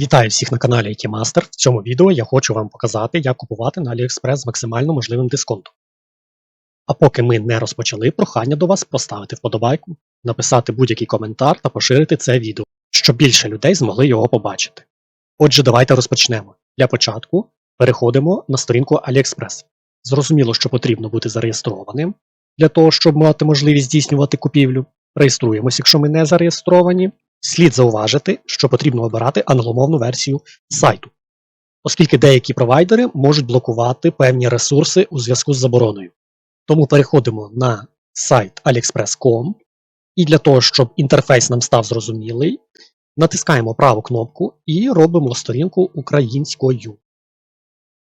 Вітаю всіх на каналі Master. В цьому відео я хочу вам показати, як купувати на AliExpress з максимально можливим дисконтом. А поки ми не розпочали, прохання до вас поставити вподобайку, написати будь-який коментар та поширити це відео, щоб більше людей змогли його побачити. Отже, давайте розпочнемо. Для початку переходимо на сторінку AliExpress. Зрозуміло, що потрібно бути зареєстрованим для того, щоб мати можливість здійснювати купівлю. Реєструємось, якщо ми не зареєстровані. Слід зауважити, що потрібно обирати англомовну версію сайту, оскільки деякі провайдери можуть блокувати певні ресурси у зв'язку з забороною. Тому переходимо на сайт aliexpress.com і для того, щоб інтерфейс нам став зрозумілий, натискаємо праву кнопку і робимо сторінку українською.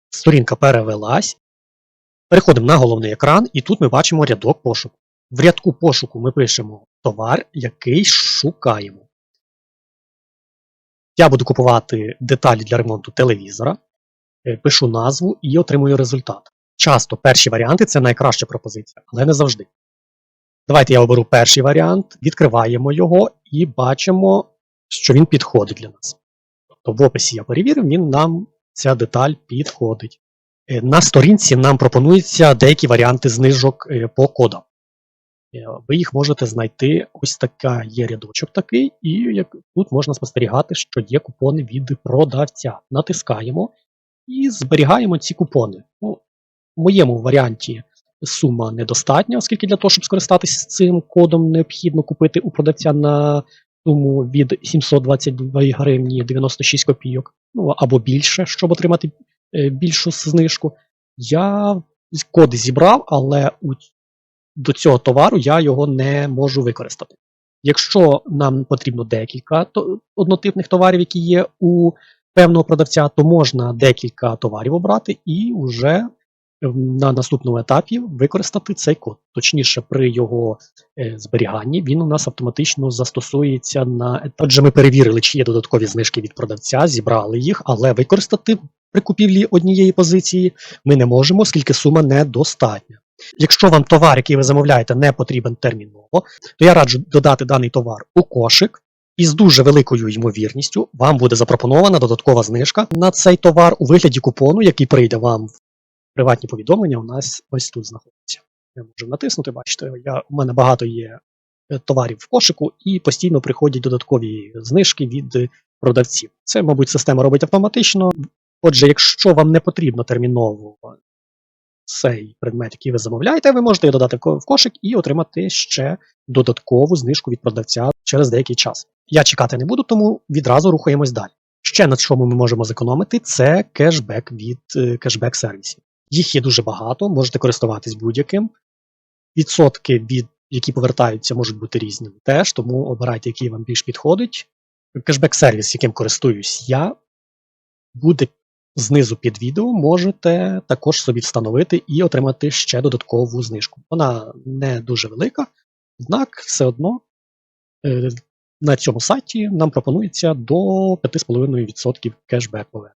Сторінка перевелась. Переходимо на головний екран, і тут ми бачимо рядок пошуку. В рядку пошуку ми пишемо товар, який шукаємо. Я буду купувати деталі для ремонту телевізора, е, пишу назву і отримую результат. Часто перші варіанти це найкраща пропозиція, але не завжди. Давайте я оберу перший варіант, відкриваємо його і бачимо, що він підходить для нас. Тобто в описі я перевірив, він нам ця деталь підходить. Е, На сторінці нам пропонуються деякі варіанти знижок е, по кодам. Е, Ви їх можете знайти. Ось така є рядочок такий, і як тут можна спостерігати, що є купони від продавця. Натискаємо і зберігаємо ці купони. Ну, в моєму варіанті сума недостатня, оскільки для того, щоб скористатися цим кодом, необхідно купити у продавця на суму від 722 гривні 96 копійок, ну або більше, щоб отримати е, більшу знижку. Я код зібрав, але у до цього товару я його не можу використати. Якщо нам потрібно декілька однотипних товарів, які є у певного продавця, то можна декілька товарів обрати і вже на наступному етапі використати цей код. Точніше, при його е, зберіганні він у нас автоматично застосується на. Отже, ми перевірили, чи є додаткові знижки від продавця, зібрали їх, але використати при купівлі однієї позиції ми не можемо, оскільки сума недостатня. Якщо вам товар, який ви замовляєте, не потрібен терміново, то я раджу додати даний товар у кошик, і з дуже великою ймовірністю вам буде запропонована додаткова знижка на цей товар у вигляді купону, який прийде вам в приватні повідомлення. У нас ось тут знаходиться. Я можу натиснути, бачите, я, у мене багато є е, товарів в кошику, і постійно приходять додаткові знижки від продавців. Це, мабуть, система робить автоматично. Отже, якщо вам не потрібно терміново цей предмет, який ви замовляєте, ви можете його додати в кошик і отримати ще додаткову знижку від продавця через деякий час. Я чекати не буду, тому відразу рухаємось далі. Ще на чому ми можемо зекономити, це кешбек від е, кешбек сервісів. Їх є дуже багато, можете користуватись будь-яким. Відсотки, від, які повертаються, можуть бути різними теж, тому обирайте, який вам більш підходить. Кешбек сервіс, яким користуюсь я, буде знизу під відео можете також собі встановити і отримати ще додаткову знижку. Вона не дуже велика, однак все одно е, на цьому сайті нам пропонується до 5,5% кешбек повернення.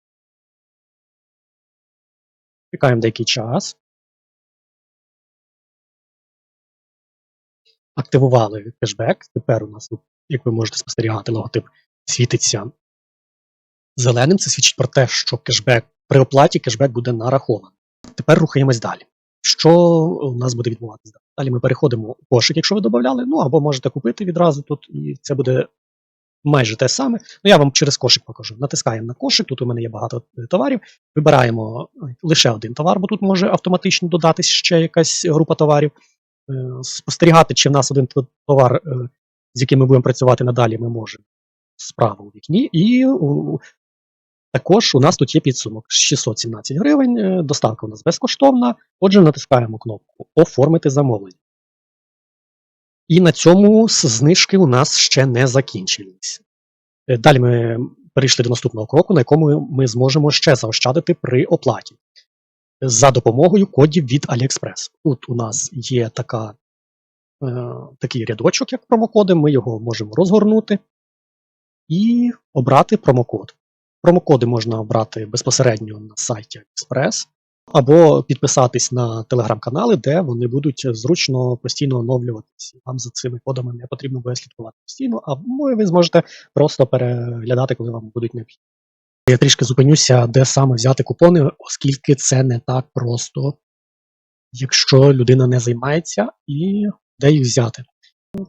Чекаємо деякий час. Активували кешбек. Тепер у нас як ви можете спостерігати, логотип світиться Зеленим це свідчить про те, що кешбек при оплаті кешбек буде нарахований. Тепер рухаємось далі. Що у нас буде відбуватися? Далі ми переходимо у кошик, якщо ви додавали, ну або можете купити відразу тут, і це буде майже те саме. Ну я вам через кошик покажу. Натискаємо на кошик, тут у мене є багато товарів. Вибираємо е, лише один товар, бо тут може автоматично додатись ще якась група товарів. Е, Спостерігати, чи в нас один товар, е, з яким ми будемо працювати надалі, ми можемо справа у вікні. І також у нас тут є підсумок 617 гривень, е, доставка у нас безкоштовна. Отже, натискаємо кнопку Оформити замовлення. І на цьому знижки у нас ще не закінчились. Е, Далі ми перейшли до наступного кроку, на якому ми зможемо ще заощадити при оплаті за допомогою кодів від AliExpress. Тут у нас є така, е, такий рядочок, як промокоди. Ми його можемо розгорнути і обрати промокод. Промокоди можна обрати безпосередньо на сайті AliExpress. або підписатись на телеграм-канали, де вони будуть зручно постійно оновлюватися. Вам за цими кодами не потрібно буде слідкувати постійно, або ви зможете просто переглядати, коли вам будуть необхідні. Я трішки зупинюся, де саме взяти купони, оскільки це не так просто, якщо людина не займається і де їх взяти.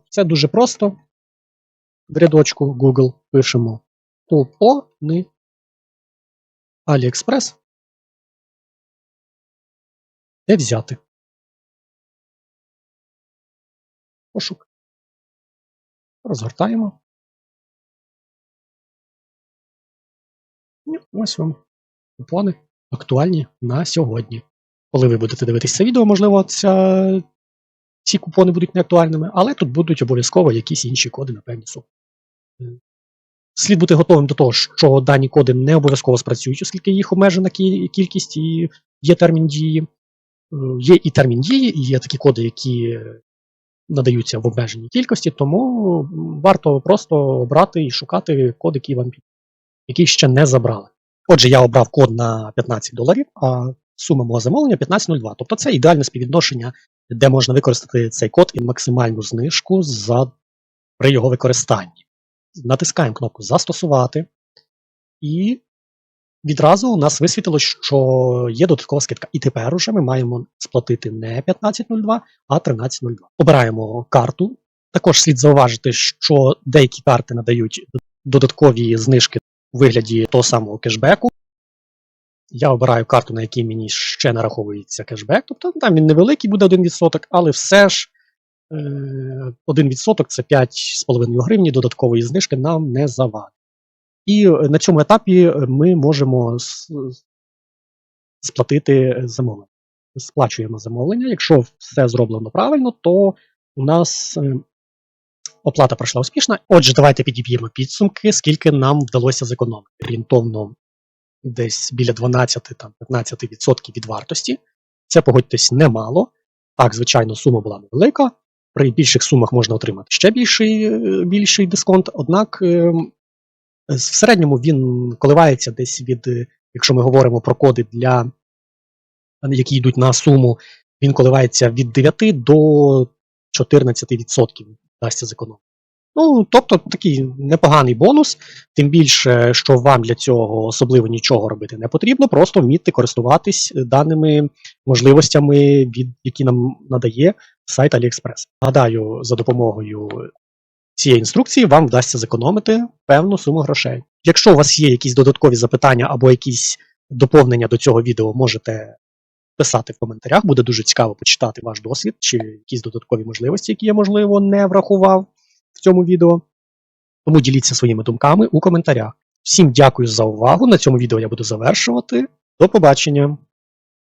Це дуже просто. В рядочку Google пишемо купони AliExpress. Де взяти? Пошук. Розгортаємо. І ось вам купони актуальні на сьогодні. Коли ви будете дивитися це відео, можливо, ця, ці купони будуть неактуальними, але тут будуть обов'язково якісь інші коди на певні. Е, Слід бути готовим до того, що дані коди не обов'язково спрацюють, оскільки їх обмежена кількість і є термін дії. Е, Є і термін дії, і є такі коди, які надаються в обмеженій кількості, тому варто просто обрати і шукати код, який вам який ще не забрали. Отже, я обрав код на 15 доларів, а сума мого замовлення 15.02. Тобто це ідеальне співвідношення, де можна використати цей код і максимальну знижку за, при його використанні. Натискаємо кнопку Застосувати, і відразу у нас висвітилось, що є додаткова скидка. І тепер уже ми маємо сплатити не 15.02, а 13.02. Обираємо карту. Також слід зауважити, що деякі карти надають додаткові знижки у вигляді того самого кешбеку. Я обираю карту, на якій мені ще нараховується кешбек. Тобто там він невеликий буде 1%, але все ж 1% це 5,5 гривні додаткової знижки нам не завадить. І е, на цьому етапі е, ми можемо сплатити замовлення. Сплачуємо замовлення. Якщо все зроблено правильно, то у нас е, оплата пройшла успішно. Отже, давайте підіб'ємо підсумки, скільки нам вдалося зекономити. Орієнтовно десь біля 12-15% від вартості. Це погодьтесь немало. Так, звичайно, сума була невелика. При більших сумах можна отримати ще більший, е, більший дисконт. Однак е, в середньому він коливається десь від, е, якщо ми говоримо про коди для які йдуть на суму, він коливається від 9 до 14% вдасться зекономити. Ну, тобто такий непоганий бонус, тим більше, що вам для цього особливо нічого робити не потрібно, просто вміти користуватись даними можливостями, від, які нам надає сайт AliExpress. Нагадаю, за допомогою цієї інструкції вам вдасться зекономити певну суму грошей. Якщо у вас є якісь додаткові запитання або якісь доповнення до цього відео, можете писати в коментарях. Буде дуже цікаво почитати ваш досвід чи якісь додаткові можливості, які я, можливо, не врахував в цьому відео. Тому діліться своїми думками у коментарях. Всім дякую за увагу. На цьому відео я буду завершувати. До побачення!